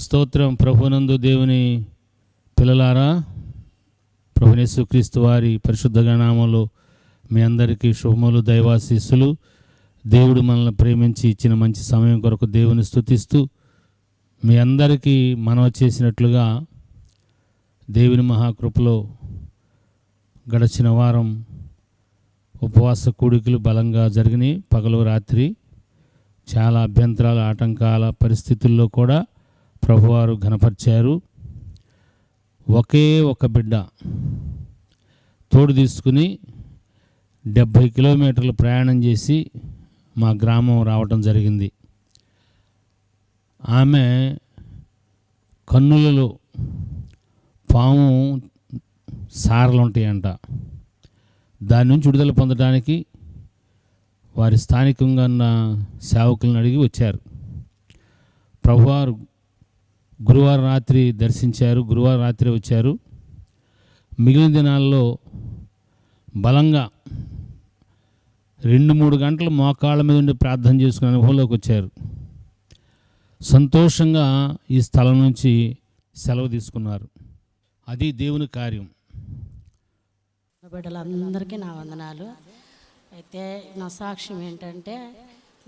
స్తోత్రం ప్రభునందు దేవుని పిల్లలారా ప్రభునేసు క్రీస్తు వారి పరిశుద్ధ గణామంలో మీ అందరికీ శుభములు దైవాశీస్సులు. దేవుడు మనల్ని ప్రేమించి ఇచ్చిన మంచి సమయం కొరకు దేవుని స్థుతిస్తూ మీ అందరికీ మనవ చేసినట్లుగా దేవుని మహాకృపలో గడిచిన వారం ఉపవాస కూడికలు బలంగా జరిగినాయి. పగలు రాత్రి చాలా అభ్యంతరాల ఆటంకాల పరిస్థితుల్లో కూడా ప్రభువారు ఘనపరిచారు. ఒకే ఒక బిడ్డ తోడు తీసుకుని డెబ్భై కిలోమీటర్లు ప్రయాణం చేసి మా గ్రామం రావటం జరిగింది. ఆమె కన్నులలో పాము సారలు ఉంటాయంట. దాని నుంచి విడుదల పొందడానికి వారి స్థానికంగా ఉన్న సేవకులను అడిగి వచ్చారు. ప్రభువారు గురువారం రాత్రి దర్శించారు గురువారం రాత్రి వచ్చారు. మిగిలిన దినాల్లో బలంగా రెండు మూడు గంటలు మోకాళ్ళ మీద ఉండి ప్రార్థన చేసుకునే అనుభవంలోకి వచ్చారు. సంతోషంగా ఈ స్థలం నుంచి సెలవు తీసుకున్నారు. అది దేవుని కార్యం. బిడ్డలందరికీ నా వందనాలు. అయితే నా సాక్ష్యం ఏంటంటే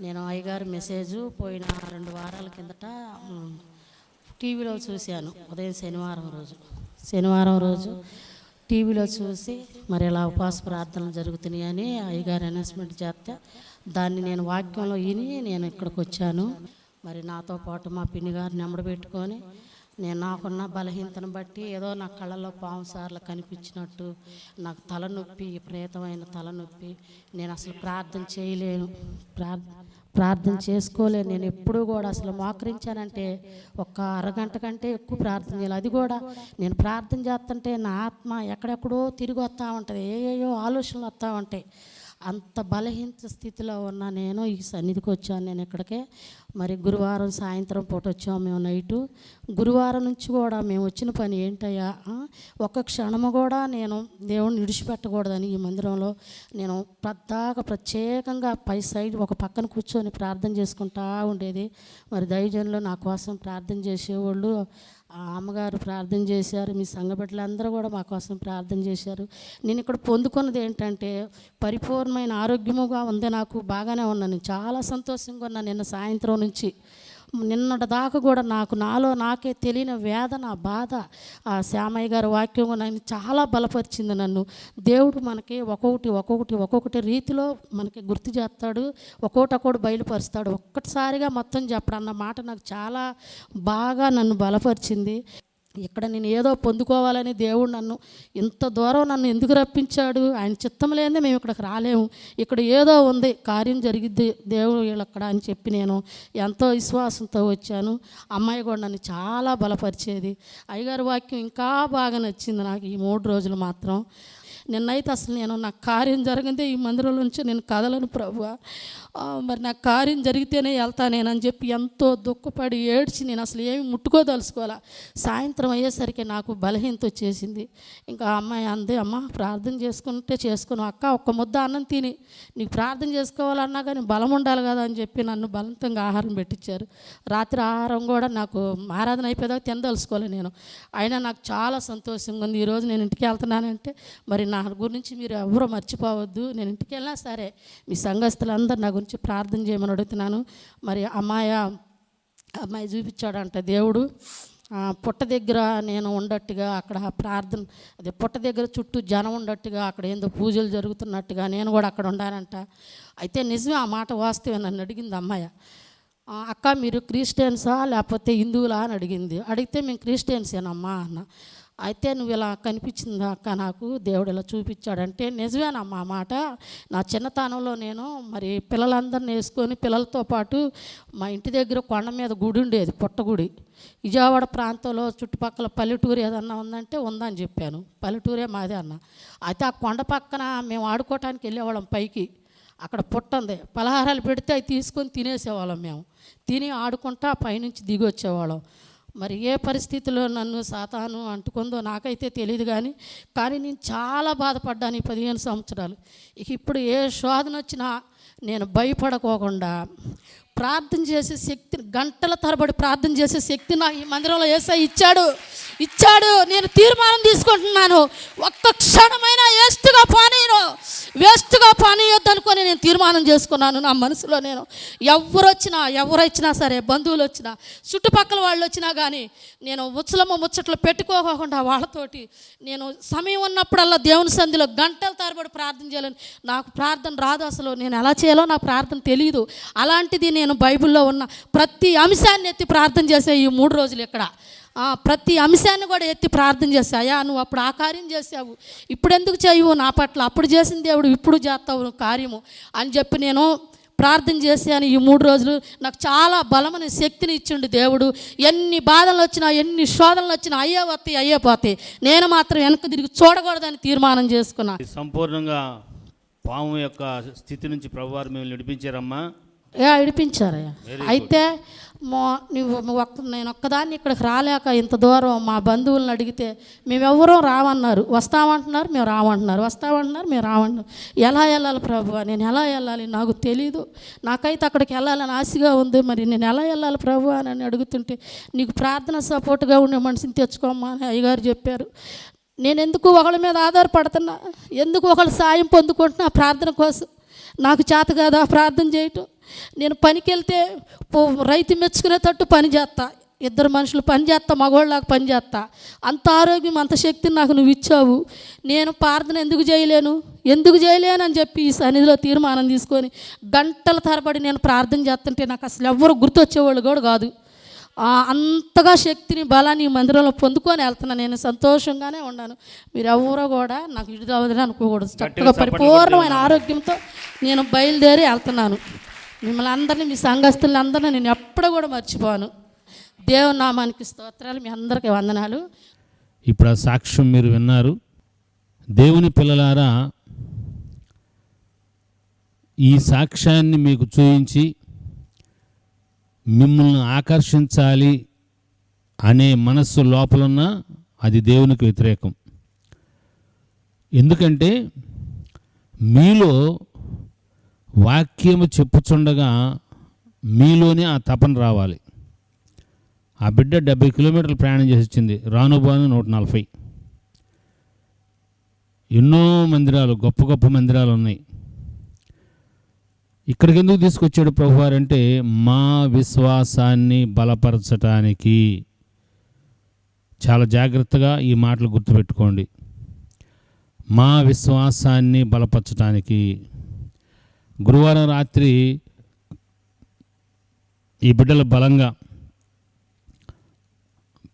నేను అయ్యగారి మెసేజ్ పోయిన రెండు వారాల కిందట టీవీలో చూశాను. ఉదయం శనివారం రోజు. శనివారం రోజు టీవీలో చూసి మరి ఇలా ఉపవాస ప్రార్థనలు జరుగుతున్నాయని అయ్యగారు అనౌన్స్మెంట్ చేస్తే దాన్ని నేను వాక్యంలో విని నేను ఇక్కడికి వచ్చాను. మరి నాతో పాటు మా పిన్ని గారిని నెంబడబెట్టుకొని నేను నాకున్న బలహీనతను బట్టి ఏదో నా కళ్ళలో పాము సార్లు కనిపించినట్టు నాకు తలనొప్పి విపరీతమైన తలనొప్పి. నేను అసలు ప్రార్థన చేయలేను. ప్రార్థన ప్రార్థన చేసుకోలేదు నేను ఎప్పుడూ కూడా అసలు మోకరించానంటే ఒక్క అరగంట కంటే ఎక్కువ ప్రార్థన చేయాలి. అది కూడా నేను ప్రార్థన చేస్తుంటే నా ఆత్మ ఎక్కడెక్కడో తిరిగి వస్తూ ఉంటుంది. ఏయో ఆలోచనలు వస్తూ ఉంటాయి. అంత బలహీన స్థితిలో ఉన్న నేను ఈ సన్నిధికి వచ్చాను. నేను ఇక్కడికే మరి గురువారం సాయంత్రం పూట వచ్చాము మేము నైటు. గురువారం నుంచి కూడా మేము వచ్చిన పని ఏంటయ్యా? ఒక ఒక్క క్షణము కూడా నేను దేవుణ్ణి విడిచిపెట్టకూడదని ఈ మందిరంలో నేను ప్రద్దాక ప్రత్యేకంగా పై సైడ్ ఒక పక్కన కూర్చొని ప్రార్థన చేసుకుంటా ఉండేది. మరి దైవజనులు నా కోసం ప్రార్థన చేసేవాళ్ళు. ఆ అమ్మగారు ప్రార్థన చేశారు. మీ సంఘ కూడా మా కోసం ప్రార్థన చేశారు. నేను ఇక్కడ పొందుకున్నది ఏంటంటే పరిపూర్ణమైన ఆరోగ్యముగా ఉంది నాకు బాగానే ఉన్నాను. చాలా సంతోషంగా ఉన్నాను. నిన్న సాయంత్రం నుంచి. నిన్నటి దాకా కూడా నాకు నాలో నాకే తెలియని వేదన బాధ. ఆ శ్యామయ్య గారి వాక్యం నన్ను చాలా బలపరిచింది నన్ను. దేవుడు మనకి ఒక్కొక్కటి ఒక్కొక్కటి ఒక్కొక్కటి రీతిలో మనకి గుర్తు చేస్తాడు. ఒక్కొక్కటి ఒక్కొక్కటి బయలుపరుస్తాడు. ఒక్కటిసారిగా మొత్తం చెప్పడం అన్న మాట నాకు చాలా బాగా నన్ను బలపరిచింది. ఇక్కడ నేను ఏదో పొందుకోవాలని దేవుడు నన్ను ఇంత దూరం నన్ను ఎందుకు రప్పించాడు? ఆయన చిత్తం లేదే మేము ఇక్కడికి రాలేము. ఇక్కడ ఏదో ఉంది కార్యం జరిగిద్ది దేవుడు వీళ్ళు అక్కడ అని చెప్పి నేను ఎంతో విశ్వాసంతో వచ్చాను. అమ్మాయి కూడా నన్ను చాలా బలపరిచేది. అయ్యగారి వాక్యం ఇంకా బాగా నచ్చింది నాకు ఈ మూడు రోజులు మాత్రం. నిన్నైతే అసలు నేను నా కార్యం జరిగిందే ఈ మందిరంలో నుంచి నేను కదలను ప్రభు మరి నా కార్యం జరిగితేనే వెళ్తా నేనని చెప్పి ఎంతో దుఃఖపడి ఏడ్చి నేను అసలు ఏమి ముట్టుకోదలుచుకోవాలా. సాయంత్రం అయ్యేసరికి నాకు బలహీనత వచ్చేసింది. ఇంకా ఆ అమ్మాయి అందే అమ్మ ప్రార్థన చేసుకుంటే చేసుకున్నావు అక్క ఒక్క ముద్ద అన్నం తిని. నీకు ప్రార్థన చేసుకోవాలన్నా కానీ బలం ఉండాలి కదా అని చెప్పి నన్ను బలవంతంగా ఆహారం పెట్టించారు రాత్రి ఆహారం కూడా నాకు ఆరాధన అయిపోయేదాకా తినదలుచుకోలే నేను. అయినా నాకు చాలా సంతోషంగా ఉంది. ఈరోజు నేను ఇంటికి వెళ్తున్నానంటే మరి నా గురించి మీరు ఎవరో మర్చిపోవద్దు. నేను ఇంటికి వెళ్ళినా సరే మీ సంఘస్థులందరూ నా గురించి ప్రార్థన చేయమని అడుగుతున్నాను. మరి అమ్మాయ అమ్మాయి చూపించాడంట దేవుడు. పుట్ట దగ్గర నేను ఉండట్టుగా అక్కడ ప్రార్థన అదే పుట్ట దగ్గర చుట్టూ జనం ఉండట్టుగా అక్కడ ఏందో పూజలు జరుగుతున్నట్టుగా నేను కూడా అక్కడ ఉండానంట. అయితే నిజమే ఆ మాట వాస్తవే నన్ను అడిగింది అమ్మాయి. అక్క మీరు క్రిస్టియన్సా లేకపోతే హిందువులా? అని అడిగింది. అడిగితే మేము క్రిస్టియన్సేనమ్మా అన్న. అయితే నువ్వు ఇలా కనిపించింది అక్క నాకు? దేవుడు ఇలా చూపించాడంటే నిజమేనమ్మా మాట? నా చిన్నతనంలో నేను మరి పిల్లలందరిని వేసుకొని పిల్లలతో పాటు మా ఇంటి దగ్గర కొండ మీద గుడి ఉండేది పుట్టగుడి విజయవాడ ప్రాంతంలో చుట్టుపక్కల పల్లెటూరు ఏదన్నా ఉందంటే ఉందని చెప్పాను. పల్లెటూరే మాదే అన్న. అయితే ఆ కొండ పక్కన మేము ఆడుకోవటానికి వెళ్ళేవాళ్ళం పైకి. అక్కడ పుట్ట ఉంది. పలహారాలు పెడితే అవి తీసుకొని తినేసేవాళ్ళం మేము. తిని ఆడుకుంటా పైనుంచి దిగి వచ్చేవాళ్ళం మరి ఏ పరిస్థితిలో నన్ను సాతాను అంటుకుందో నాకైతే తెలియదు కానీ కానీ నేను చాలా బాధపడ్డాను ఈ పదిహేను సంవత్సరాలు. ఇక ఇప్పుడు ఏ శోధన వచ్చినా నేను భయపడకోకుండా ప్రార్థన చేసే శక్తిని గంటల తరబడి ప్రార్థన చేసే శక్తి నాకు ఈ మందిరంలో ఏసై ఇచ్చాడు. ఇచ్చాడు నేను తీర్మానం తీసుకుంటున్నాను. ఒక్క క్షణమైనా వేస్ట్గా పానీయను వేస్ట్గా పానీయొద్దు అనుకొని నేను తీర్మానం చేసుకున్నాను నా మనసులో నేను. ఎవరు వచ్చినా ఎవరు వచ్చినా సరే బంధువులు వచ్చినా చుట్టుపక్కల వాళ్ళు వచ్చినా కానీ నేను ముచ్చలమ్మ ముచ్చట్లు పెట్టుకోకుండా వాళ్ళతోటి నేను సమయం ఉన్నప్పుడల్లా దేవుని సంధిలో గంటల తరబడి ప్రార్థన చేయాలని నాకు ప్రార్థన రాదు అసలు. నేను ఎలా చేయాలో నాకు ప్రార్థన తెలియదు అలాంటిది నేను బైబిల్లో ఉన్న ప్రతి అంశాన్ని ఎత్తి ప్రార్థన చేసే ఈ మూడు రోజులు ఇక్కడ. ప్రతి అంశాన్ని కూడా ఎత్తి ప్రార్థన చేసా అయ్యా నువ్వు అప్పుడు ఆ కార్యం చేసావు ఇప్పుడు ఎందుకు చేయవు నా పట్ల? అప్పుడు చేసిన దేవుడు ఇప్పుడు చేస్తావు కార్యము అని చెప్పి నేను ప్రార్థన చేశాను. ఈ మూడు రోజులు నాకు చాలా బలమైన శక్తిని ఇచ్చిండు దేవుడు. ఎన్ని బాధలు వచ్చినా ఎన్ని శోధనలు వచ్చినా అయ్యే వస్తాయి అయ్యే పోతాయి. నేను మాత్రం వెనక తిరిగి చూడకూడదని తీర్మానం చేసుకున్నాను సంపూర్ణంగా పాము యొక్క స్థితి నుంచి ప్రభువారు మేము నడిపించారమ్మా ఏ విడిపించారయ్యా అయితే మా నువ్వు ఒక్క నేను ఒక్కదాన్ని ఇక్కడికి రాలేక ఇంత దూరం మా బంధువులను అడిగితే మేమెవరూ రావన్నారు. వస్తామంటున్నారు మేము రామంటున్నారు. వస్తామంటున్నారు మేము రామంటున్నారు. ఎలా వెళ్ళాలి ప్రభు నేను ఎలా వెళ్ళాలి? నాకు తెలీదు. నాకైతే అక్కడికి వెళ్ళాలని ఆశగా ఉంది. మరి నేను ఎలా వెళ్ళాలి ప్రభు అని అడుగుతుంటే నీకు ప్రార్థన సపోర్ట్గా ఉండే మనిషిని తెచ్చుకోమ్మా అని అయ్యగారు చెప్పారు. నేను ఎందుకు ఒకళ్ళ మీద ఆధారపడుతున్నా? ఎందుకు ఒకళ్ళ సాయం పొందుకుంటున్నా ప్రార్థన కోసం? నాకు చేత కాదా ప్రార్థన చేయటం. నేను పనికి వెళ్తే రైతు మెచ్చుకునేటట్టు పని చేస్తా ఇద్దరు మనుషులు పని చేస్తా మగవాళ్ళలాగా పని చేస్తా అంత ఆరోగ్యం అంత శక్తిని నాకు నువ్వు ఇచ్చావు. నేను ప్రార్థన ఎందుకు చేయలేను? ఎందుకు చేయలేను అని చెప్పి ఈ సన్నిధిలో తీర్మానం తీసుకొని గంటల తరబడి నేను ప్రార్థన చేస్తుంటే నాకు అసలు ఎవ్వరు గుర్తొచ్చేవాళ్ళు కూడా కాదు. అంతగా శక్తిని బలాన్ని ఈ మందిరంలో పొందుకొని వెళ్తున్నాను నేను సంతోషంగానే ఉన్నాను. మీరు ఎవరో కూడా నాకు ఇటు అవదని అనుకోకూడదు. చక్కగా పరిపూర్ణమైన ఆరోగ్యంతో నేను బయలుదేరి వెళ్తున్నాను. మిమ్మల్ని అందరినీ మీ సంఘస్థుల్ని నేను ఎప్పుడు కూడా మర్చిపోను. దేవుని నామానికి స్తోత్రాలు మీ అందరికీ వందనాలు. ఇప్పుడు ఆ సాక్ష్యం మీరు విన్నారు. దేవుని పిల్లలారా ఈ సాక్ష్యాన్ని మీకు చూయించి మిమ్మల్ని ఆకర్షించాలి అనే మనస్సు లోపలున్న అది దేవునికి వ్యతిరేకం. ఎందుకంటే మీలో వాక్యము చెప్పుచుండగా మీలోనే ఆ తపన రావాలి. ఆ బిడ్డ డెబ్బై కిలోమీటర్లు ప్రయాణం చేసి వచ్చింది. రానుబాను నూట నలభై. ఎన్నో మందిరాలు గొప్ప గొప్ప మందిరాలు ఉన్నాయి. ఇక్కడికి ఎందుకు తీసుకొచ్చాడు ప్రభువారు అంటే మా విశ్వాసాన్ని బలపరచటానికి. చాలా జాగ్రత్తగా ఈ మాటలు గుర్తుపెట్టుకోండి. మా విశ్వాసాన్ని బలపరచటానికి. గురువారం రాత్రి ఈ బిడ్డలు బలంగా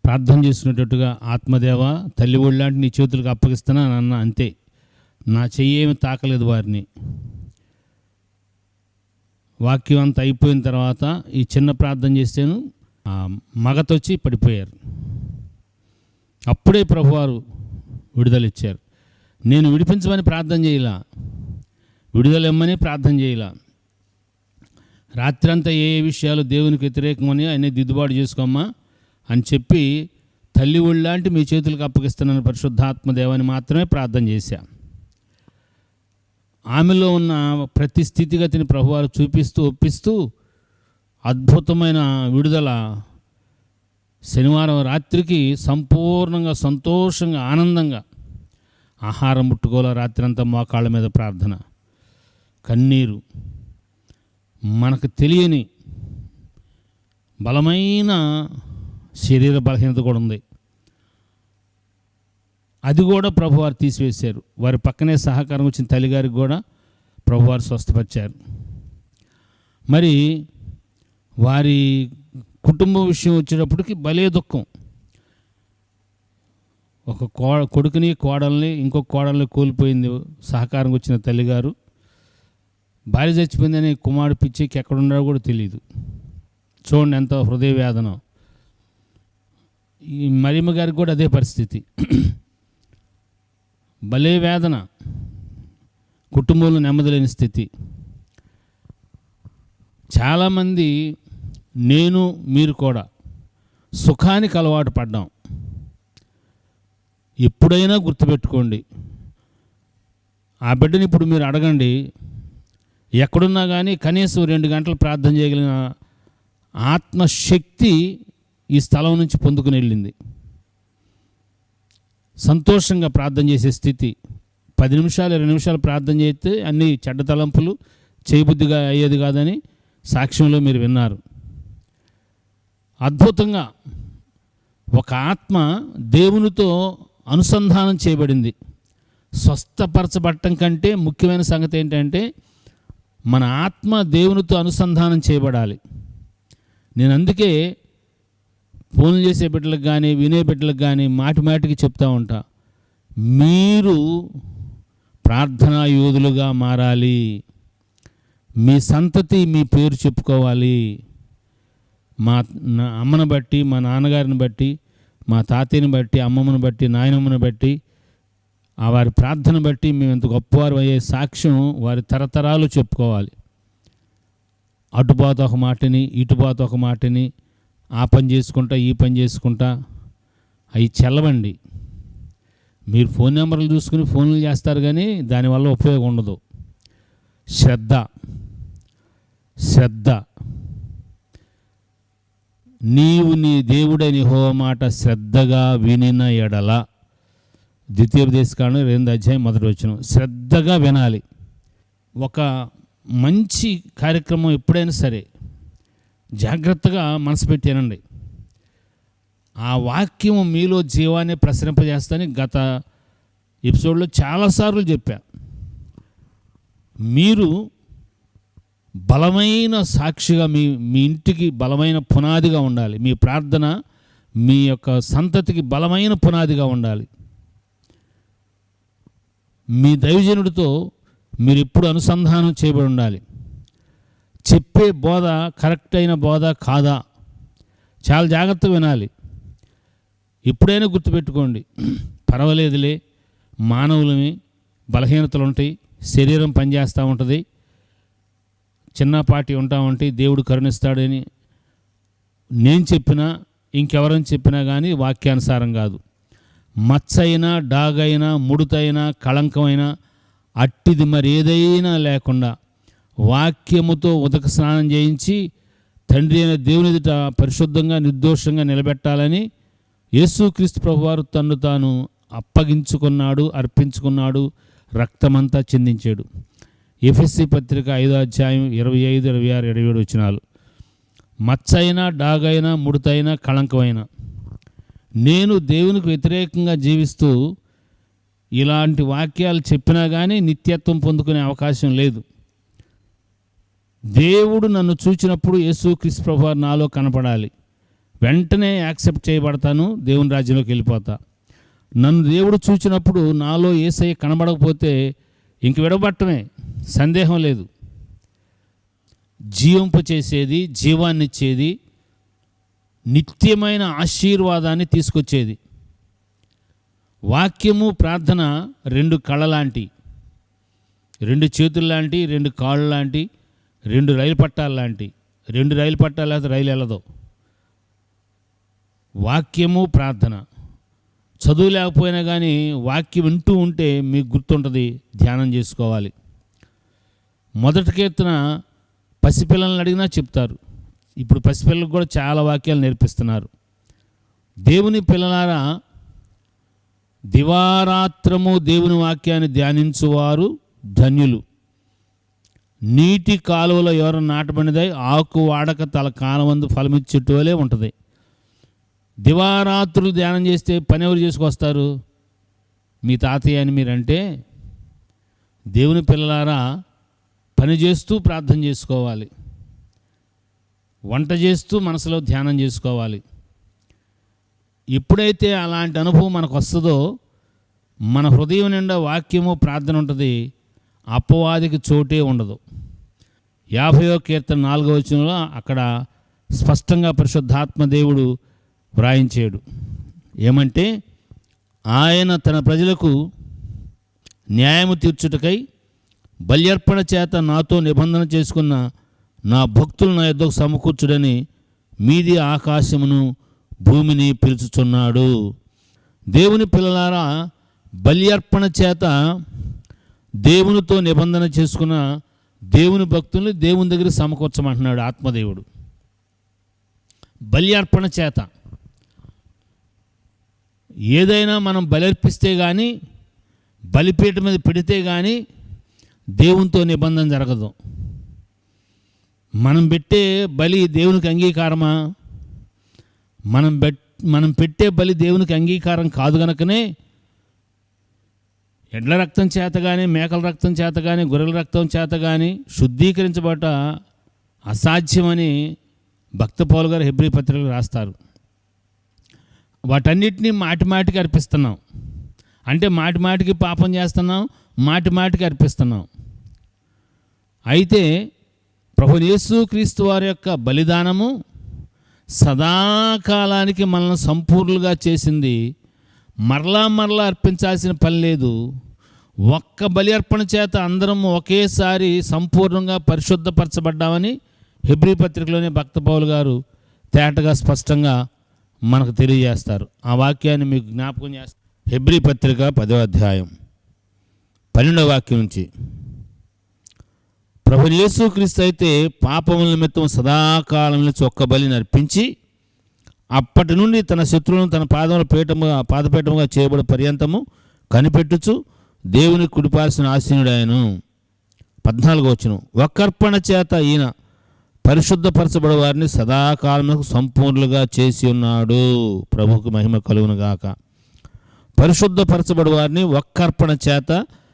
ప్రార్థన చేస్తున్నట్టుగా ఆత్మదేవ తల్లి ఒళ్ళాంటి నీ చేతులకు అప్పగిస్తున్నా అన్న అంతే. నా చెయ్యి తాకలేదు వారిని. వాక్యం అంతా అయిపోయిన తర్వాత ఈ చిన్న ప్రార్థన చేస్తేను ఆ మగతొచ్చి పడిపోయారు. అప్పుడే ప్రభువారు విడుదలిచ్చారు నేను విడిపించమని ప్రార్థన చేయలా. విడుదలమ్మని ప్రార్థన చేయాల. రాత్రంతా ఏ ఏ విషయాలు దేవునికి వ్యతిరేకమని ఆయన దిద్దుబాటు చేసుకోమ్మా అని చెప్పి తల్లి ఒళ్ళాంటి మీ చేతులకు అప్పగిస్తున్నాను పరిశుద్ధాత్మదేవాన్ని మాత్రమే ప్రార్థన చేశా. ఆమెలో ఉన్న ప్రతి స్థితిగతిని ప్రభువారు చూపిస్తూ ఒప్పిస్తూ అద్భుతమైన విడుదల శనివారం రాత్రికి సంపూర్ణంగా సంతోషంగా ఆనందంగా ఆహారం ముట్టుకోలే రాత్రంతా మోకాళ్ళ మీద ప్రార్థన. కన్నీరు మనకు తెలియని బలమైన శరీర బలహీనత కూడా ఉంది. అది కూడా ప్రభువారు తీసివేశారు. వారి పక్కనే సహకారం వచ్చిన తల్లిగారికి కూడా ప్రభువారు స్వస్థపరిచారు. మరి వారి కుటుంబం విషయం వచ్చేటప్పటికి భలే దుఃఖం. ఒక కో కొడుకుని కోడల్ని ఇంకొక కోడల్ని కోల్పోయింది సహకారం వచ్చిన తల్లిగారు. భార్య చచ్చిపోయిందని కుమారుడు పిచ్చికి ఎక్కడున్నాడో కూడా తెలియదు చూడండి ఎంత హృదయ వేదన. ఈ మరియమ్మ గారికి కూడా అదే పరిస్థితి. భలే వేదన. కుటుంబంలో నెమ్మదిలేని స్థితి. చాలామంది నేను మీరు కూడా సుఖానికి అలవాటు పడ్డాం. ఎప్పుడైనా గుర్తుపెట్టుకోండి. ఆ బిడ్డని ఇప్పుడు మీరు అడగండి. ఎక్కడున్నా కానీ కనీసం రెండు గంటలు ప్రార్థన చేయగలిగిన ఆత్మశక్తి ఈ స్థలం నుంచి పొందుకుని వెళ్ళింది. సంతోషంగా ప్రార్థన చేసే స్థితి. పది నిమిషాలు ఇరవై నిమిషాలు ప్రార్థన చేస్తే అన్ని చెడ్డ తలంపులు చేయబుద్ధిగా అయ్యేది కాదని సాక్ష్యంలో మీరు విన్నారు. అద్భుతంగా ఒక ఆత్మ దేవునితో అనుసంధానం చేయబడింది. స్వస్థపరచబడటం కంటే ముఖ్యమైన సంగతి ఏంటంటే మన ఆత్మ దేవునితో అనుసంధానం చేయబడాలి. నేను అందుకే ఫోన్లు చేసే బిడ్డలకు కానీ వినే బిడ్డలకు కానీ మాటి మాటికి చెప్తా ఉంటా. మీరు ప్రార్థనా యోధులుగా మారాలి. మీ సంతతి మీ పేరు చెప్పుకోవాలి. మా నా అమ్మను బట్టి మా నాన్నగారిని బట్టి మా తాతయ్యని బట్టి అమ్మమ్మని బట్టి నాయనమ్మని బట్టి ఆ వారి ప్రార్థన బట్టి మేము ఎంత గొప్పవారు అయ్యే సాక్ష్యం వారి తరతరాలు చెప్పుకోవాలి. అటుపోత ఒక మాటని ఇటుపోత ఒక మాటని ఆ పని చేసుకుంటా ఈ పని చేసుకుంటా అవి చెల్లవండి. మీరు ఫోన్ నెంబర్లు చూసుకుని ఫోన్లు చేస్తారు కానీ దానివల్ల ఉపయోగం ఉండదు. శ్రద్ధ. శ్రద్ధ. నీవు నీ దేవుడని హో మాట శ్రద్ధగా వినిన ఎడల ద్వితీయోపదేశకాండం రెండు అధ్యాయం మొదటి వచ్చిన శ్రద్ధగా వినాలి. ఒక మంచి కార్యక్రమం ఎప్పుడైనా సరే జాగ్రత్తగా మనసు పెట్టానండి ఆ వాక్యం మీలో జీవాన్ని ప్రసరింపజేస్తాని గత ఎపిసోడ్లో చాలాసార్లు చెప్పా. మీరు బలమైన సాక్షిగా మీ మీ ఇంటికి బలమైన పునాదిగా ఉండాలి. మీ ప్రార్థన మీ యొక్క సంతతికి బలమైన పునాదిగా ఉండాలి. మీ దైవజనుడితో మీరు ఎప్పుడు అనుసంధానం చేయబడి ఉండాలి. చెప్పే బోధ కరెక్ట్ అయిన బోధ కాదా? చాలా జాగ్రత్తగా వినాలి. ఎప్పుడైనా గుర్తుపెట్టుకోండి. పర్వాలేదులే మానవులమే బలహీనతలు ఉంటాయి శరీరం పనిచేస్తూ ఉంటుంది చిన్నపాటి ఉంటా ఉంటే దేవుడు కరుణిస్తాడని నేను చెప్పినా ఇంకెవరని చెప్పినా కానీ వాక్యానుసారం కాదు. మచ్చైనా డాగైనా ముడుతైనా కళంకమైనా అట్టిది మరి ఏదైనా లేకుండా వాక్యముతో ఉదక స్నానం చేయించి తండ్రి అయిన దేవుని ఎదుట పరిశుద్ధంగా నిర్దోషంగా నిలబెట్టాలని యేసుక్రీస్తు ప్రభువారు తన్ను తాను అప్పగించుకున్నాడు అర్పించుకున్నాడు రక్తమంతా చెందించాడు. ఎఫ్ఎస్సి పత్రిక ఐదో అధ్యాయం ఇరవై ఐదు ఇరవై ఆరు ఇరవై ఏడు వచ్చినాలు. మచ్చైనా డాగైనా ముడతైనా కళంకమైనా నేను దేవునికి వ్యతిరేకంగా జీవిస్తూ ఇలాంటి వాక్యాలు చెప్పినా కానీ నిత్యత్వం పొందుకునే అవకాశం లేదు. దేవుడు నన్ను చూచినప్పుడు యేసుక్రీస్తు ప్రభు నాలో కనపడాలి. వెంటనే యాక్సెప్ట్ చేయబడతాను దేవుని రాజ్యంలోకి వెళ్ళిపోతా. నన్ను దేవుడు చూచినప్పుడు నాలో ఏసై కనబడకపోతే ఇంక విడబట్టమే సందేహం లేదు. జీవింప చేసేది జీవాన్నిచ్చేది నిత్యమైన ఆశీర్వాదాన్ని తీసుకొచ్చేది. వాక్యము ప్రార్థన రెండు కళలాంటి లాంటి రెండు చేతులు లాంటి రెండు కాళ్ళు లాంటి రెండు రైలు పట్టాలు లాంటి రెండు రైలు పట్టాలు లేకపోతే రైలు వెళ్ళదు. వాక్యము ప్రార్థన. చదువు లేకపోయినా కానీ వాక్యం వింటూ ఉంటే మీకు గుర్తుంటుంది ధ్యానం చేసుకోవాలి. మొదటి కీర్తన పసిపిల్లల్ని అడిగినా చెప్తారు. ఇప్పుడు పసిపిల్లలకు కూడా చాలా వాక్యాలు నేర్పిస్తున్నారు. దేవుని పిల్లలారా దివారాత్రము దేవుని వాక్యాన్ని ధ్యానించువారు ధన్యులు. నీటి కాలువలో ఎవరు నాటబడినదై ఆకు వాడక తల కానవందు ఫలమిచ్చేట్టు వలే ఉంటుంది. దివారాత్రులు ధ్యానం చేస్తే పని ఎవరు చేసుకొస్తారు? మీ తాతయ్య అని మీరంటే దేవుని పిల్లలారా పని చేస్తూ ప్రార్థన చేసుకోవాలి. వంట చేస్తూ మనసులో ధ్యానం చేసుకోవాలి. ఎప్పుడైతే అలాంటి అనుభవం మనకు వస్తుందో మన హృదయం నిండా వాక్యము ప్రార్థన ఉంటుంది. అపవాదికి చోటే ఉండదు. యాభయో కీర్తన నాలుగో వచనంలో అక్కడ స్పష్టంగా పరిశుద్ధాత్మ దేవుడు వ్రాయించాడు. ఏమంటే ఆయన తన ప్రజలకు న్యాయము తీర్చుటకై బల్యర్పణ చేత నాతో నిబంధన చేసుకున్న నా భక్తులు నా యొద్దకు సమకూర్చుడని మీది ఆకాశమును భూమిని పిలుచుచున్నాడు. దేవుని పిల్లలారా బల్యర్పణ చేత దేవునితో నిబంధన చేసుకున్న దేవుని భక్తుల్ని దేవుని దగ్గర సమకూర్చమంటున్నాడు ఆత్మదేవుడు. బలి అర్పణ చేత. ఏదైనా మనం బలర్పిస్తే కానీ బలిపీఠ మీద పెడితే కానీ దేవునితో నిబంధన జరగదు. మనం పెట్టే బలి దేవునికి అంగీకారమా? మనం మనం పెట్టే బలి దేవునికి అంగీకారం కాదు గనకనే ఎడ్ల రక్తం చేత కానీ మేకల రక్తం చేత కానీ గొర్రెల రక్తం చేత కానీ శుద్ధీకరించబట అసాధ్యమని భక్త పౌలు గారు హెబ్రి పత్రికలు రాస్తారు. వాటన్నిటినీ మాటి మాటికి అర్పిస్తున్నాం. అంటే మాటి మాటికి పాపం చేస్తున్నాం మాటి మాటికి అర్పిస్తున్నాం. అయితే ప్రభునేసు క్రీస్తు వారి యొక్క బలిదానము సదాకాలానికి మనల్ని సంపూర్ణులుగా చేసింది. మరలా మరలా అర్పించాల్సిన పని లేదు. ఒక్క బలి అర్పణ చేత అందరం ఒకేసారి సంపూర్ణంగా పరిశుద్ధపరచబడ్డామని హిబ్రి పత్రికలోని భక్తపౌలు గారు తేటగా స్పష్టంగా మనకు తెలియజేస్తారు. ఆ వాక్యాన్ని మీకు జ్ఞాపకం చేస్తారు హెబ్రి పత్రిక పదో అధ్యాయం పన్నెండవ వాక్యం నుంచి ప్రభు యేసుక్రీస్తు అయితే పాపముల నిమిత్తం సదాకాలం చొక్క ఒక్క బలిని అర్పించి అప్పటి నుండి తన శత్రువులను తన పాదముల పీఠముగా పాదపీఠముగా చేయబడి పర్యంతము కనిపెట్టుచు దేవుని కుడిపాల్సిన ఆశీనుడాయను పద్నాలుగు వచ్చును ఒక్కర్పణ చేత ఈయన పరిశుద్ధపరచబడి వారిని సదాకాలములకు సంపూర్ణులుగా చేసి ఉన్నాడు. ప్రభుకు మహిమ కలుగునుగాక పరిశుద్ధపరచబడి వారిని ఒక్కర్పణ చేత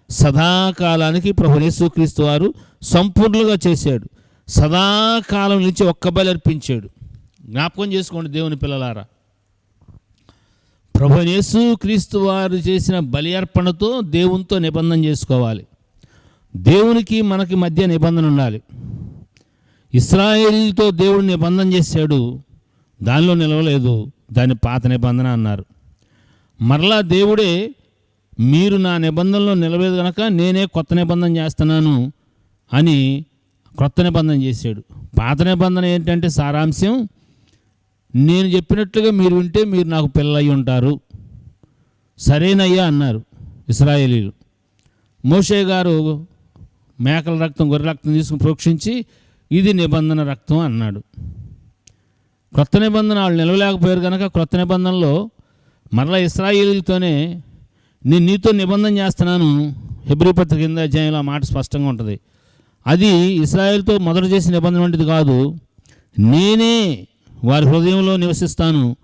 సదాకాలానికి ప్రభు యేసుక్రీస్తు వారు సంపూర్ణులుగా చేశాడు. సదాకాలం నుంచి ఒక్క బలి అర్పించాడు. జ్ఞాపకం చేసుకోండి దేవుని పిల్లలారా. ప్రభు యేసుక్రీస్తు వారు చేసిన బలి అర్పణతో దేవునితో నిబంధన చేసుకోవాలి. దేవునికి మనకి మధ్య నిబంధన ఉండాలి. ఇస్రాయేలీలతో దేవుడు నిబంధన చేశాడు. దానిలో నిలవలేదు. దాని పాత నిబంధన అన్నారు. మరలా దేవుడే మీరు నా నిబంధనలో నిలబడేది కనుక నేనే కొత్త నిబంధన చేస్తున్నాను అని క్రొత్త నిబంధన చేశాడు. పాత నిబంధన ఏంటంటే సారాంశం నేను చెప్పినట్లుగా మీరు వింటే మీరు నాకు పిల్లయి ఉంటారు. సరేనయ్యా అన్నారు ఇస్రాయేలీలు. మోషే గారు మేకల రక్తం గొర్రె రక్తం తీసుకుని ప్రోక్షించి ఇది నిబంధన రక్తం అన్నాడు. క్రొత్త నిబంధన వాళ్ళు నిలవలేకపోయారు కనుక క్రొత్త నిబంధనలో మరలా ఇస్రాయేలీలతోనే నేను నీతో నిబంధన చేస్తున్నాను. హెబ్రి పత్రిక కింద అధ్యాయంలో ఆ మాట స్పష్టంగా ఉంటుంది. అది ఇస్రాయేల్తో మొదట చేసిన నిబంధన వంటిది కాదు. నేనే వారి హృదయంలో నివసిస్తాను.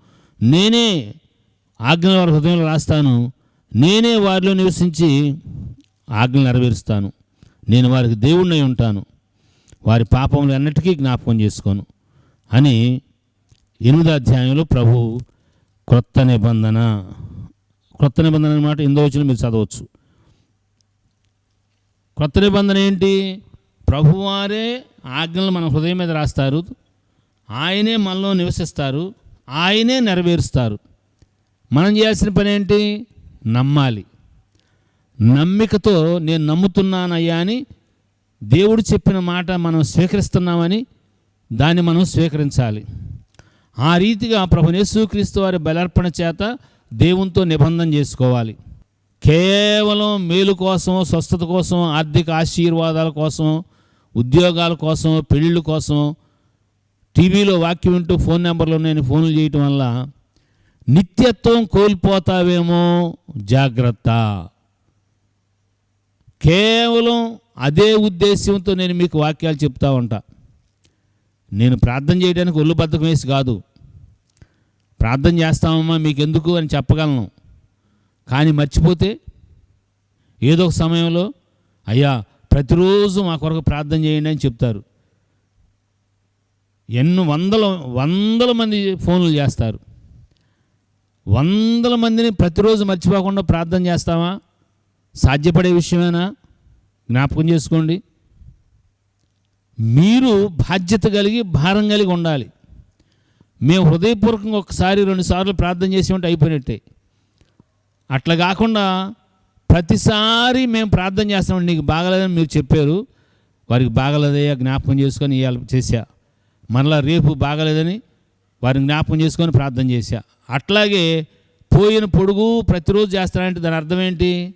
నేనే ఆజ్ఞలు వారి హృదయంలో రాస్తాను. నేనే వారిలో నివసించి ఆజ్ఞలు నెరవేరుస్తాను. నేను వారికి దేవుణ్ణి ఉంటాను. వారి పాపములు అన్నిటికీ జ్ఞాపకం చేసుకోను అని ఎనిమిదో అధ్యాయంలో ప్రభు క్రొత్త నిబంధన క్రొత్త నిబంధన అనమాట ఎందో వచ్చిన మీరు చదవచ్చు. క్రొత్త నిబంధన ఏంటి? ప్రభువారే ఆజ్ఞలు మన హృదయం మీద రాస్తారు. ఆయనే మనలో నివసిస్తారు. ఆయనే నెరవేరుస్తారు. మనం చేయాల్సిన పని ఏంటి? నమ్మాలి. నమ్మికతో నేను నమ్ముతున్నానయ్యా అని దేవుడు చెప్పిన మాట మనం స్వీకరిస్తున్నామని దాన్ని మనం స్వీకరించాలి. ఆ రీతిగా ప్రభు యేసుక్రీస్తు వారి బలర్పణ చేత దేవునితో నిబంధన చేసుకోవాలి. కేవలం మేలు కోసం స్వస్థత కోసం ఆర్థిక ఆశీర్వాదాల కోసం ఉద్యోగాల కోసం పెళ్ళిళ్ళ కోసం టీవీలో వాక్యం వింటూ ఫోన్ నెంబర్లో నేను ఫోన్లు చేయటం వల్ల నిత్యత్వం కోల్పోతావేమో? జాగ్రత్త. కేవలం అదే ఉద్దేశంతో నేను మీకు వాక్యాలు చెప్తా ఉంటా. నేను ప్రార్థన చేయడానికి ఒళ్ళు బద్దకం వేసి కాదు. ప్రార్థన చేస్తామమ్మా మీకు ఎందుకు అని చెప్పగలను. కానీ మర్చిపోతే ఏదో ఒక సమయంలో అయ్యా ప్రతిరోజు మా కొరకు ప్రార్థన చేయండి అని చెప్తారు. ఎన్ని వందల వందల మంది ఫోన్లు చేస్తారు. వందల మందిని ప్రతిరోజు మర్చిపోకుండా ప్రార్థన చేస్తామా సాధ్యపడే విషయమేనా? జ్ఞాపకం చేసుకోండి. మీరు బాధ్యత కలిగి భారం కలిగి ఉండాలి. మేము హృదయపూర్వకంగా ఒకసారి రెండుసార్లు ప్రార్థన చేసి ఉంటే అయిపోయినట్టే. అట్లా కాకుండా ప్రతిసారి మేము ప్రార్థన చేస్తామండి. నీకు బాగలేదని మీరు చెప్పారు. వారికి బాగలేదయ్యా జ్ఞాపకం చేసుకొని ఇవాళ చేశా. మరలా రేపు బాగలేదని వారిని జ్ఞాపకం చేసుకొని ప్రార్థన చేశా. అట్లాగే పోయిన పొడుగు ప్రతిరోజు చేస్తానంటే దాని అర్థం ఏంటి?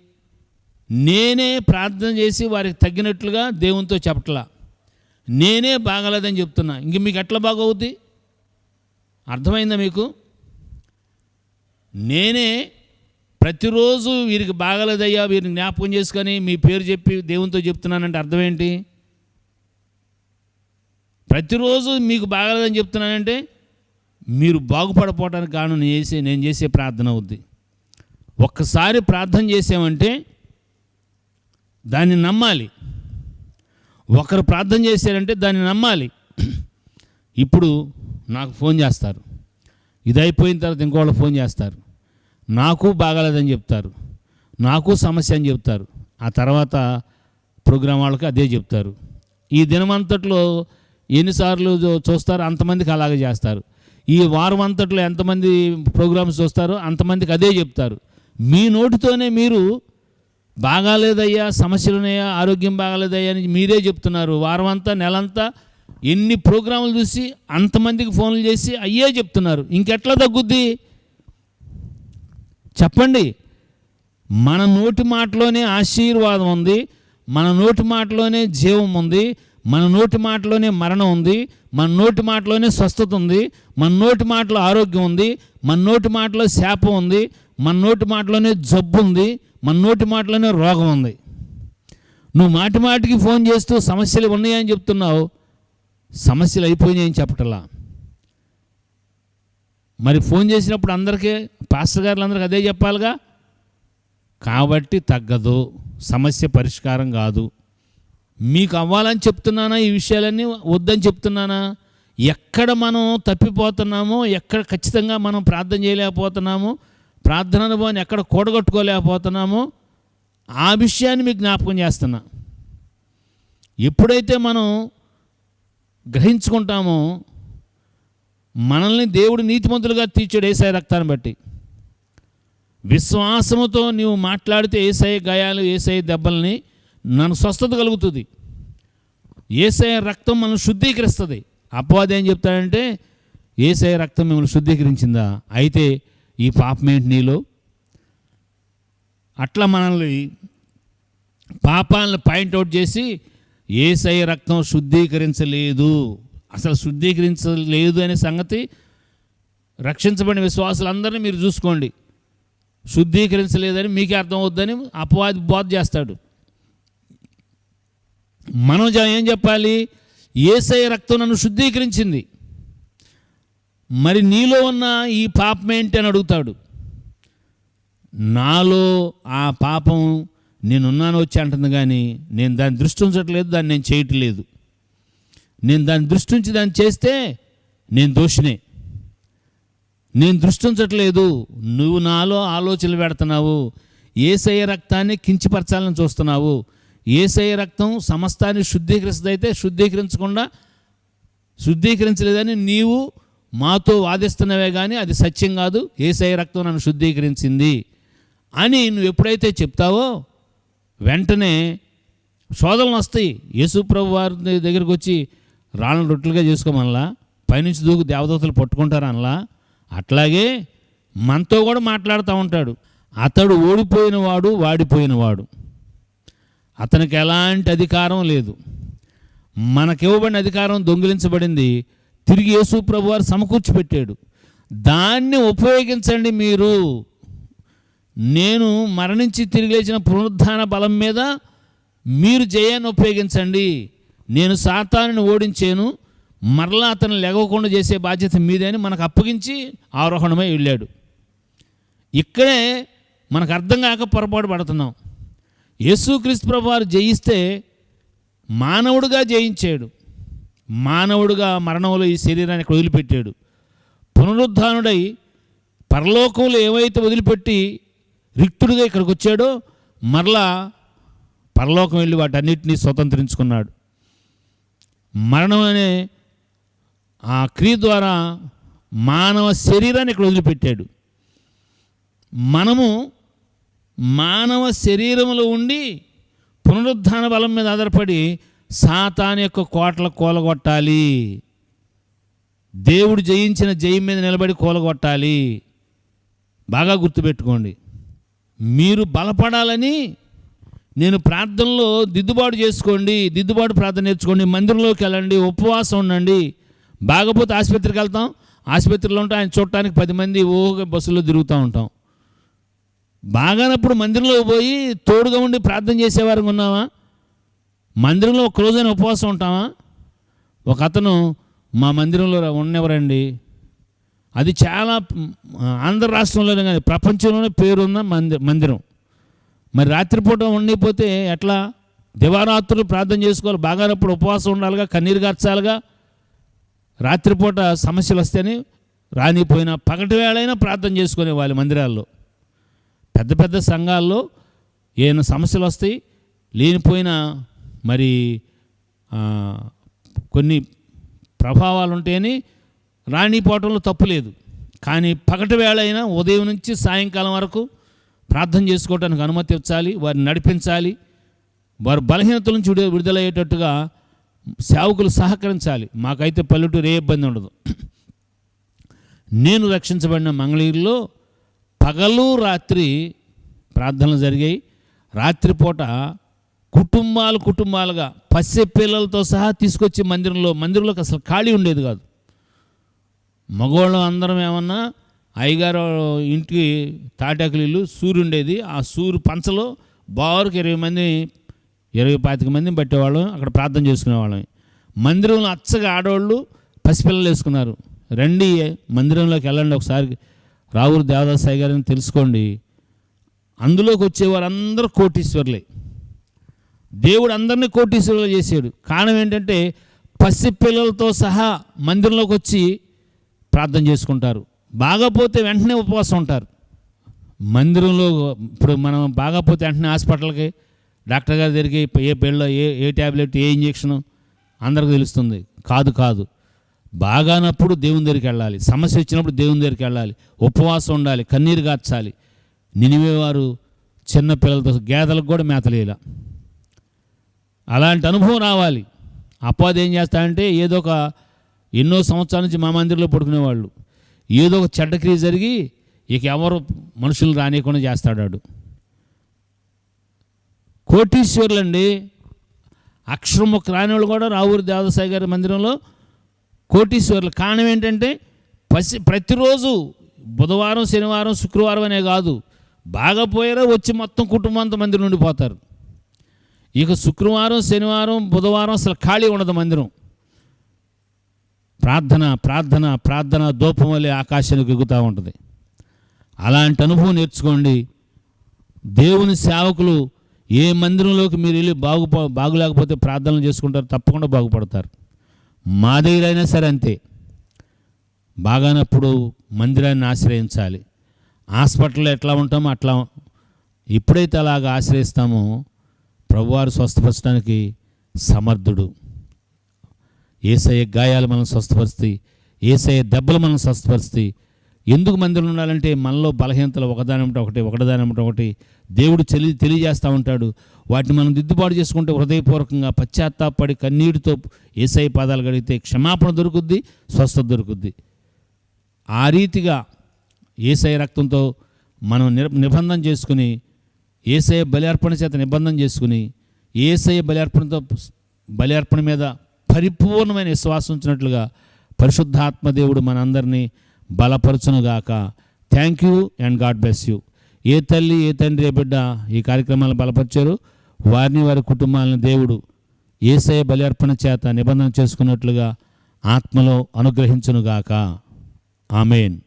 నేనే ప్రార్థన చేసి వారికి తగ్గినట్లుగా దేవునితో చెప్పట్లా. నేనే బాగలేదని చెప్తున్నా. ఇంక మీకు ఎట్లా బాగవుద్ది? అర్థమైందా మీకు? నేనే ప్రతిరోజు వీరికి బాగలేదయ్యా వీరిని జ్ఞాపకం చేసుకొని మీ పేరు చెప్పి దేవునితో చెప్తున్నానంటే అర్థం ఏంటి ప్రతిరోజు మీకు బాగలేదని చెప్తున్నానంటే మీరు బాగుపడపోవడానికి కారణం నేను చేసే నేను చేసే ప్రార్థన అవుద్ది. ఒక్కసారి ప్రార్థన చేసామంటే దాన్ని నమ్మాలి. ఒకరు ప్రార్థన చేశారంటే దాన్ని నమ్మాలి. ఇప్పుడు నాకు ఫోన్ చేస్తారు. ఇది అయిపోయిన తర్వాత ఇంకోళ్ళు ఫోన్ చేస్తారు. నాకు బాగాలేదని చెప్తారు. నాకు సమస్య అని చెప్తారు. ఆ తర్వాత ప్రోగ్రాం వాళ్ళకి అదే చెప్తారు. ఈ దినమంతట్లో ఎన్నిసార్లు చూస్తారో? అంతమందికి అలాగే చేస్తారు. ఈ వారం అంతట్లో ఎంతమంది ప్రోగ్రామ్స్ చూస్తారో అంతమందికి అదే చెప్తారు. మీ నోటితోనే మీరు బాగాలేదయ్యా సమస్యలు ఉన్నాయా ఆరోగ్యం బాగాలేదయ్యా అని మీరే చెప్తున్నారు. వారం అంతా నెలంతా ఎన్ని ప్రోగ్రాములు చూసి అంతమందికి ఫోన్లు చేసి అయ్యే చెప్తున్నారు. ఇంకెట్లా తగ్గుద్ది? చెప్పండి. మన నోటి మాటలోనే ఆశీర్వాదం ఉంది. మన నోటి మాటలోనే జీవం ఉంది. మన నోటి మాటలోనే మరణం ఉంది. మన నోటి మాటలోనే స్వస్థత ఉంది. మన నోటి మాటలో ఆరోగ్యం ఉంది. మన నోటి మాటలో శాపం ఉంది. మన నోటి మాటలోనే జబ్బు ఉంది. మన నోటి మాటలోనే రోగం ఉంది. నువ్వు మాటి మాటికి ఫోన్ చేస్తూ సమస్యలు ఉన్నాయని చెప్తున్నావు. సమస్యలు అయిపోయినాయని చెప్పటలా. మరి ఫోన్ చేసినప్పుడు అందరికీ పాస్టర్ గారులందరికీ అదే చెప్పాలిగా? కాబట్టి తగ్గదు. సమస్య పరిష్కారం కాదు. మీకు అవ్వాలని చెప్తున్నానా ఈ విషయాలన్నీ? వద్దని చెప్తున్నానా? ఎక్కడ మనం తప్పిపోతున్నామో ఎక్కడ ఖచ్చితంగా మనం ప్రార్థన చేయలేకపోతున్నామో ప్రార్థన అనుభవాన్ని ఎక్కడ కూడగట్టుకోలేకపోతున్నామో ఆ విషయాన్ని మీకు జ్ఞాపకం చేస్తున్నా. ఎప్పుడైతే మనం గ్రహించుకుంటామో మనల్ని దేవుడు నీతిమంతులుగా తీర్చాడు ఏసాయ రక్తాన్ని బట్టి. విశ్వాసముతో నీవు మాట్లాడితే ఏసఐ గాయాలు ఏసఐ దెబ్బల్ని నన్ను స్వస్థత కలుగుతుంది. ఏసఐ రక్తం మనం శుద్ధీకరిస్తుంది. అపవాది ఏం చెప్తాడంటే ఏసఐ రక్తం మిమ్మల్ని శుద్ధీకరించిందా? అయితే ఈ పాపం ఏంటి నీలో? అట్లా మనల్ని పాపాలను పాయింట్అవుట్ చేసి ఏసై రక్తం శుద్ధీకరించలేదు. అసలు శుద్ధీకరించలేదు అనే సంగతి రక్షించబడిన విశ్వాసులందరినీ మీరు చూసుకోండి. శుద్ధీకరించలేదని మీకే అర్థం అవుద్దని అపవాది బోధ చేస్తాడు. మనం ఏం చెప్పాలి? ఏసై రక్తం నన్ను శుద్ధీకరించింది. మరి నీలో ఉన్న ఈ పాపం ఏంటి అని అడుగుతాడు. నాలో ఆ పాపం నేనున్నాను వచ్చి అంటుంది కానీ నేను దాన్ని దృష్టి ఉంచట్లేదు దాన్ని నేను చేయట్లేదు. నేను దాన్ని దృష్టి ఉంచి దాన్ని చేస్తే నేను దోషినే. నేను దృష్టి ఉంచట్లేదు నువ్వు నాలో ఆలోచనలు పెడుతున్నావు ఏసయ రక్తాన్ని కించిపరచాలని చూస్తున్నావు. ఏసయ రక్తం సమస్తాన్ని శుద్ధీకరిస్తుందైతే శుద్ధీకరించకుండా శుద్ధీకరించలేదని నీవు మాతో వాదిస్తున్నవే కానీ అది సత్యం కాదు. ఏసయ్య రక్తం నన్ను శుద్ధీకరించింది అని నువ్వు ఎప్పుడైతే చెప్తావో వెంటనే శోధనలు వస్తాయి యేసు ప్రభు వారి దగ్గరికి వచ్చి రాళ్ళను రొట్టెలుగా చేసుకోమనలా పైనుంచి దూకు దేవదూతలు పట్టుకుంటారు అనలా అట్లాగే మనతో కూడా మాట్లాడుతూ ఉంటాడు. అతడు ఓడిపోయినవాడు వాడిపోయినవాడు. అతనికి ఎలాంటి అధికారం లేదు. మనకివ్వబడిన అధికారం దొంగిలించబడింది. తిరిగి యేసు ప్రభు వారు సమకూర్చి పెట్టాడు దాన్ని ఉపయోగించండి మీరు. నేను మరణించి తిరిగి లేచిన పునరుద్ధాన బలం మీద మీరు జయాన్ని ఉపయోగించండి. నేను సాతానుని ఓడించాను. మరలా అతను లెగవకుండా చేసే బాధ్యత మీదే అని మనకు అప్పగించి ఆరోహణమై వెళ్ళాడు. ఇక్కడే మనకు అర్థం కాక పొరపాటు పడుతున్నాం. యేసుక్రీస్తు ప్రభు వారు జయిస్తే మానవుడుగా జయించాడు. మానవుడుగా మరణంలో ఈ శరీరాన్ని వదిలిపెట్టాడు. పునరుద్ధానుడై పరలోకంలో ఏవైతే వదిలిపెట్టి రిక్తుడిగా ఇక్కడికి వచ్చాడో. మరలా పరలోకం వెళ్ళి వాటన్నిటినీ స్వతంత్రించుకున్నాడు. మరణం అనే ఆ క్రియ ద్వారా మానవ శరీరాన్ని ఇక్కడ వదిలిపెట్టాడు. మనము మానవ శరీరంలో ఉండి పునరుద్ధాన బలం మీద ఆధారపడి సాతాన్ యొక్క కోటలు కూలగొట్టాలి. దేవుడు జయించిన జయం మీద నిలబడి కూలగొట్టాలి. బాగా గుర్తుపెట్టుకోండి. మీరు బలపడాలని నేను ప్రార్థనలో దిద్దుబాటు చేసుకోండి దిద్దుబాటు ప్రార్థన నేర్చుకోండి మందిరంలోకి వెళ్ళండి ఉపవాసం ఉండండి. బాగపోతే ఆసుపత్రికి వెళ్తాం. ఆసుపత్రిలో ఉంటే ఆయన చూడటానికి పది మంది ఊహగా బస్సులో తిరుగుతూ ఉంటాం. బాగానప్పుడు మందిరంలో పోయి తోడుగా ఉండి ప్రార్థన చేసేవారు ఉన్నావా? మందిరంలో ఒక రోజైనా ఉపవాసం ఉంటామా ఒక అతను మా మందిరంలో ఉన్నెవరండి అది చాలా ఆంధ్ర రాష్ట్రంలోనే కానీ ప్రపంచంలోనే పేరున్న మంది మందిరం. మరి రాత్రిపూట ఉండిపోతే ఎట్లా? దివారాత్రులు ప్రార్థన చేసుకోవాలి బాగానప్పుడు ఉపవాసం ఉండాలిగా కన్నీరు గార్చాలిగా. రాత్రిపూట సమస్యలు వస్తేనే రానిపోయినా పగటి వేళైనా ప్రార్థన చేసుకునే వాళ్ళ మందిరాల్లో. పెద్ద పెద్ద సంఘాల్లో ఏమైనా సమస్యలు వస్తాయి లేనిపోయిన మరి కొన్ని ప్రభావాలు ఉంటాయని రానిపోవటంలో తప్పు లేదు. కానీ పగటి వేళ అయినా ఉదయం నుంచి సాయంకాలం వరకు ప్రార్థన చేసుకోవడానికి అనుమతి ఇవ్వాలి వారిని నడిపించాలి వారు బలహీనతల నుంచి విడుదలయ్యేటట్టుగా సేవకులు సహకరించాలి. మాకైతే పల్లెటూరు ఏ ఇబ్బంది ఉండదు. నేను రక్షించబడిన మంగళగిరిలో పగలు రాత్రి ప్రార్థనలు జరిగాయి. రాత్రిపూట కుటుంబాలు కుటుంబాలుగా పసి పిల్లలతో సహా తీసుకొచ్చి మందిరంలో మందిరంలోకి అసలు ఖాళీ ఉండేది కాదు. మగవాళ్ళం అందరం ఏమన్నా అయ్యగారు ఇంటికి తాటాకులు సూర్యుండేది ఉండేది. ఆ సూర్యు పంచలో బారుకు ఇరవై మంది ఇరవై పాతిక మందిని పట్టేవాళ్ళం. అక్కడ ప్రార్థన చేసుకునేవాళ్ళం. మందిరంలో అచ్చగా ఆడవాళ్ళు పసిపిల్లలు వేసుకున్నారు. రండి మందిరంలోకి వెళ్ళండి ఒకసారి. రావురు దేవదాసాయి గారిని తెలుసుకోండి. అందులోకి వచ్చే వారందరూ దేవుడు అందరినీ కోటీశ్వరులు చేశాడు. కారణం ఏంటంటే పసిపిల్లలతో సహా మందిరంలోకి వచ్చి ప్రార్థన చేసుకుంటారు. బాగపోతే వెంటనే ఉపవాసం ఉంటారు. మందిరంలో ఇప్పుడు మనం బాగపోతే వెంటనే హాస్పిటల్కి డాక్టర్ గారి దగ్గరికి ఏ పిల్ల ఏ ఏ ట్యాబ్లెట్ ఏ ఇంజెక్షన్ అందరికి తెలుస్తుంది. కాదు కాదు. బాగానప్పుడు దేవుని దగ్గరికి వెళ్ళాలి. సమస్య వచ్చినప్పుడు దేవుని దగ్గరికి వెళ్ళాలి. ఉపవాసం ఉండాలి. కన్నీరు గార్చాలి. నినివే వారు చిన్న పిల్లలతో గేదలకు కూడా మేతలేలా. అలాంటి అనుభవం రావాలి. అపాధి ఏం చేస్తాడంటే ఏదో ఒక ఎన్నో సంవత్సరాల నుంచి మా మందిరంలో పడుకునేవాళ్ళు. ఏదో ఒక చెడ్డ క్రియ జరిగి ఇక ఎవరు మనుషులు రానియకుండా చేస్తాడాడు కోటీశ్వరులండి. అక్షరముఖ రాని వాళ్ళు కూడా రావూరి దేవదాసాయి గారి మందిరంలో కోటీశ్వరులు. కారణం ఏంటంటే పసి ప్రతిరోజు బుధవారం శనివారం శుక్రవారం అనే కాదు. బాగా పోయారో వచ్చి మొత్తం కుటుంబం అంతా మందిరం ఉండిపోతారు. ఇక శుక్రవారం శనివారం బుధవారం అసలు ఖాళీ ఉండదు మందిరం. ప్రార్థన ప్రార్థన ప్రార్థన దూపం వల్లే ఆకాశానికి ఎగుతూ ఉంటుంది. అలాంటి అనుభవం నేర్చుకోండి. దేవుని సేవకులు ఏ మందిరంలోకి మీరు వెళ్ళి బాగు బాగులేకపోతే ప్రార్థనలు చేసుకుంటారు తప్పకుండా బాగుపడతారు. మా దగ్గర అయినా సరే అంతే. బాగానప్పుడు మందిరాన్ని ఆశ్రయించాలి. హాస్పిటల్లో ఎట్లా ఉంటామో అట్లా ఎప్పుడైతే అలాగ ఆశ్రయిస్తామో ప్రభువారు స్వస్థపరచడానికి సమర్థుడు. ఏసయ్య గాయాలు మనం స్వస్థపరిస్తాయి. ఏసయ్య దెబ్బలు మనం స్వస్థపరిస్తాయి. ఎందుకు మందిరం ఉండాలంటే మనలో బలహీనతలు ఒకదాని ఒకటి ఒకటి ఒకటిదాని ఒకటి ఒకటి. దేవుడు తెలియ తెలియజేస్తూ ఉంటాడు. వాటిని మనం దిద్దుబాటు చేసుకుంటే హృదయపూర్వకంగా పశ్చాత్తాపడి కన్నీటితో ఏసఐ పాదాలు గడిగితే క్షమాపణ దొరుకుద్ది స్వస్థత దొరుకుద్ది. ఆ రీతిగా ఏసఐ రక్తంతో మనం నిబంధన చేసుకుని ఏసఐ బలి చేత నిబంధన చేసుకుని ఏసఐ బలి అర్పణతో బలి అర్పణ మీద పరిపూర్ణమైన విశ్వాసం ఉంచినట్లుగా పరిశుద్ధాత్మదేవుడు మనందరినీ బలపరచునుగాక. Thank you and God bless you ఏ తల్లి ఏ తండ్రి ఏ బిడ్డ ఈ కార్యక్రమాలను బలపరిచారు? వారిని వారి కుటుంబాలను దేవుడు ఏసఐ బలి అర్పణ చేత నిబంధన చేసుకున్నట్లుగా ఆత్మలో అనుగ్రహించునుగాక. ఆమెన్